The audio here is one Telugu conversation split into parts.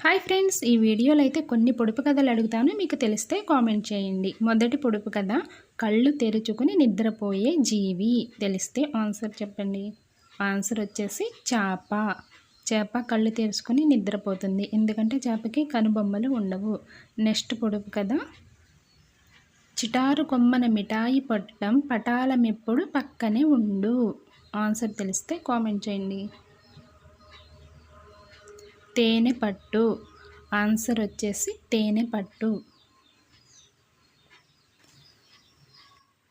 హాయ్ ఫ్రెండ్స్ ఈ వీడియోలో అయితే కొన్ని పొడుపు కథలు అడుగుతాను. మీకు తెలిస్తే కామెంట్ చేయండి. మొదటి పొడుపు కథ కళ్ళు తెరుచుకుని నిద్రపోయే జీవి. తెలిస్తే ఆన్సర్ చెప్పండి. ఆన్సర్ వచ్చేసి చేప. చేప కళ్ళు తెరుచుకొని నిద్రపోతుంది. ఎందుకంటే చేపకి కనుబొమ్మలు ఉండవు. నెక్స్ట్ పొడుపు కథ చిటారు కొమ్మన మిఠాయి పట్టం పటాలమెప్పుడు పక్కనే ఉండు. ఆన్సర్ తెలిస్తే కామెంట్ చేయండి. తేనె పట్టు. ఆన్సర్ వచ్చేసి తేనె పట్టు.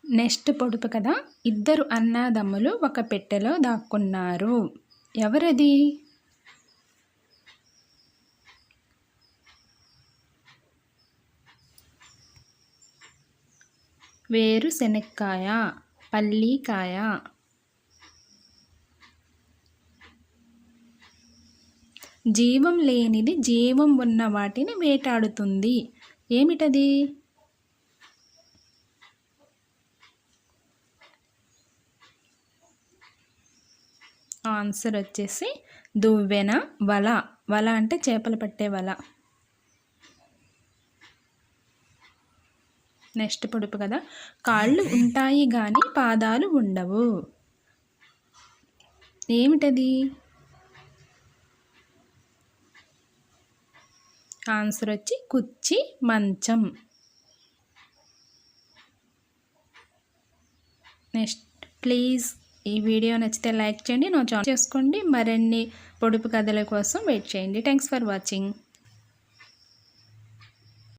నెక్స్ట్ పొడుపు కదా. ఇద్దరు అన్నాదమ్ములు ఒక పెట్టెలో దాక్కున్నారు. ఎవరది? వేరు శనక్కాయ పల్లీకాయ. జీవం లేనిది జీవం ఉన్న వాటిని వేటాడుతుంది. ఏమిటది? ఆన్సర్ వచ్చేసి దువ్వెన వల. వల అంటే చేపలు పట్టే వల. నెక్స్ట్ పొడుపు కదా. కాళ్ళు ఉంటాయి కానీ పాదాలు ఉండవు. ఏమిటది? ఆన్సర్ వచ్చి కుర్చీ మంచం. నెక్స్ట్ ప్లీజ్ ఈ వీడియో నచ్చితే లైక్ చేయండి నా జాయిన్ చేసుకోండి మరిన్ని పొడుపు కథల కోసం వెయిట్ చేయండి. Thanks for watching